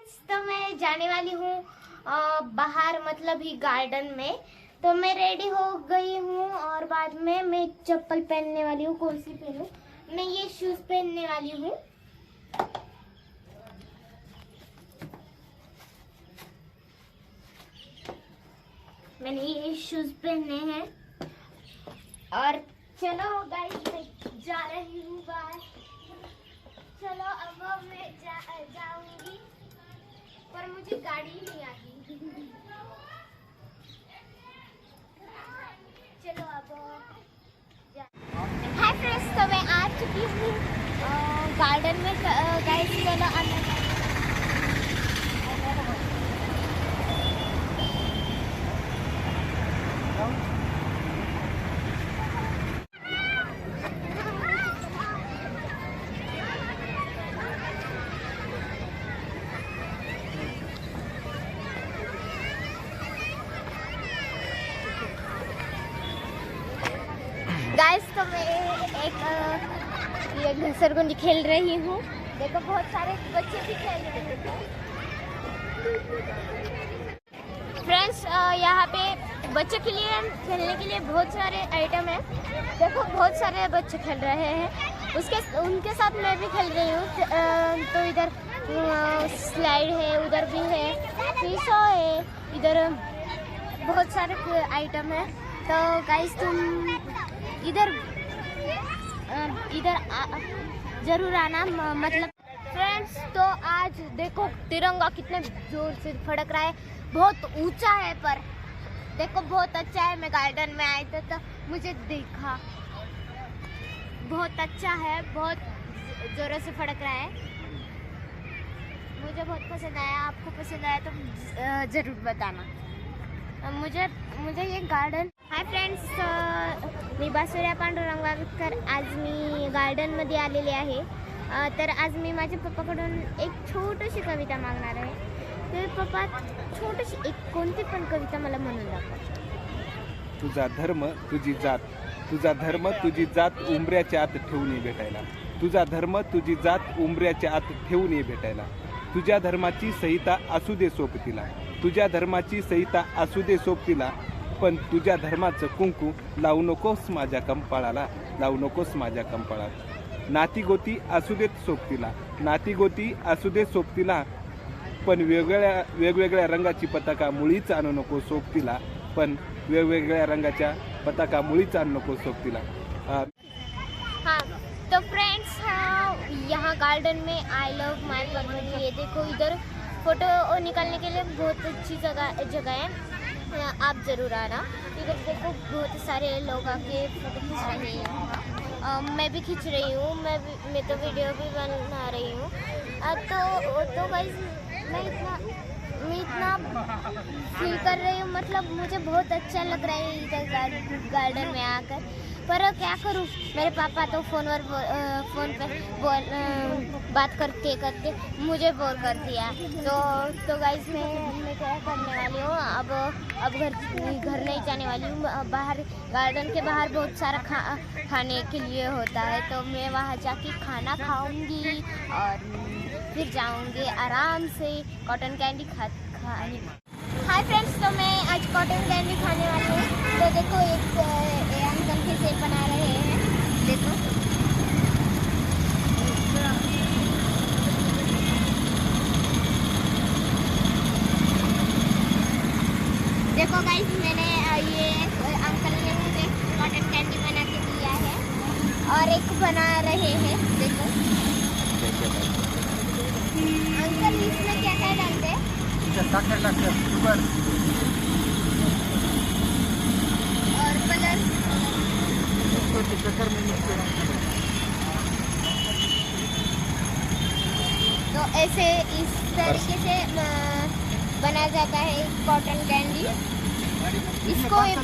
Friends तो मैं जाने वाली हूँ बाहर मतलब ही गार्डन में। तो मैं रेडी हो गई हूँ और बाद में मैं चप्पल पहनने वाली हूँ। कौन सी पहनूं? मैं ये शूज़ पहनने वाली हूँ। मैंने ये शूज़ पहने हैं। और चलो गाइस मैं जा रही हूँ बाहर। चलो अब मैं जा, जाऊँगी। पर मुझे गाड़ी ही नहीं आती। चलो अब हाय फ्रेंड्स तो मैं आ चुकी हूँ गार्डन में गाइस चलो तो मैं एक ये घसरगुंडी खेल रही हूँ। देखो, बहुत सारे बच्चे भी खेल रहे हैं। फ्रेंड्स यहाँ पे बच्चों के लिए, खेलने के लिए बहुत सारे आइटम है। देखो, बहुत सारे बच्चे खेल रहे हैं। उसके, उनके साथ मैं भी खेल रही हूँ। तो इधर स्लाइड है, उधर भी है फिशो है, इधर बहुत सारे आइटम है। तो गाइस तुम इधर इधर ज़रूर आना मतलब। फ्रेंड्स तो आज देखो, तिरंगा कितने ज़ोर से फड़क रहा है। बहुत ऊँचा है, पर देखो, बहुत अच्छा है। मैं गार्डन में आई थी तो मुझे देखा। बहुत अच्छा है, बहुत जोरों से फड़क रहा है। मुझे बहुत पसंद आया, आपको पसंद आया तो ज़रूर बताना। मुझे म्हणजे एक गार्डन हाय फ्रेंड्स मी बासुऱ्या पांडुरंग वागकर आज मी गार्डनमध्ये आलेले आहे. तर आज मी माझ्या पप्पाकडून एक छोटीशी कविता मागणार आहे. तर पप्पा छोटीशी एक कोणती पण कविता मला म्हणून दाखव. तुझा धर्म तुझी जात. तुझा धर्म तुझी जात उंबऱ्याच्या आत ठेवून ये भेटायला. तुझा धर्म तुझी जात उंबऱ्याच्या आत ठेवून ये भेटायला. तुझ्या धर्माची संहिता असू दे सोबतीला. तुझ्या धर्माची संहिता असू दे सोबतीला. पण तुझ्या धर्माचं कुंकू लावू नकोस माझ्या कंपाळाला लावू नकोस माझ्या कंपाळाला. नातीगोती असू देत सोबतीला नातीगोती असू दे सोबतीला पण वेगवेगळ्या वेगवेगळ्या रंगाची पताका मुळीच आणू नको सोबतीला पण वेगवेगळ्या रंगाच्या पताका मुळीच आणू नको सोबतीला. तो फ्रेंड्स हाँ यहाँ गार्डन में आई लव माई पगड़ी ये देखो इधर फोटो निकालने के लिए बहुत अच्छी जगह जगह है। आप ज़रूर आना। इधर देखो, बहुत सारे लोग आके फ़ोटो खींच रहे हैं। मैं भी खींच रही हूँ, मैं भी, मैं तो वीडियो भी बना रही हूँ। तो तो गाइस मैं इतना मैं इतना फील कर रही हूँ मतलब मुझे बहुत अच्छा लग रहा है इधर गार्ड- गार्डन में आकर। पर क्या करूँ? मेरे पापा तो फ़ोन पर फ़ोन पे बोल बात करते करते मुझे बोर कर दिया। तो तो गाइस मैं मैं क्या करने वाली हूँ? अब अब घर घर नहीं जाने वाली हूँ। बाहर, गार्डन के बाहर बहुत सारा खा, खाने के लिए होता है। तो मैं वहाँ जाके खाना खाऊँगी और फिर जाऊँगी आराम से कॉटन कैंडी खा, खाने हाय फ्रेंड्स तो मैं आज कॉटन कैंडी खाने वाली हूँ। तो देखो एक अंकल के से बना रहे हैं। देखो। देखो गाइस मैंने ये अंकल ने मुझे कॉटन कैंडी बना के दिया है। और एक बना रहे हैं। देखो। इसमें क्या क्या डालते हैं साखर टाकतात शुगर और तो शक्कर में मिक्स तो ऐसे इस तरीके से बनाया जाता है कॉटन कैंडी इसको एक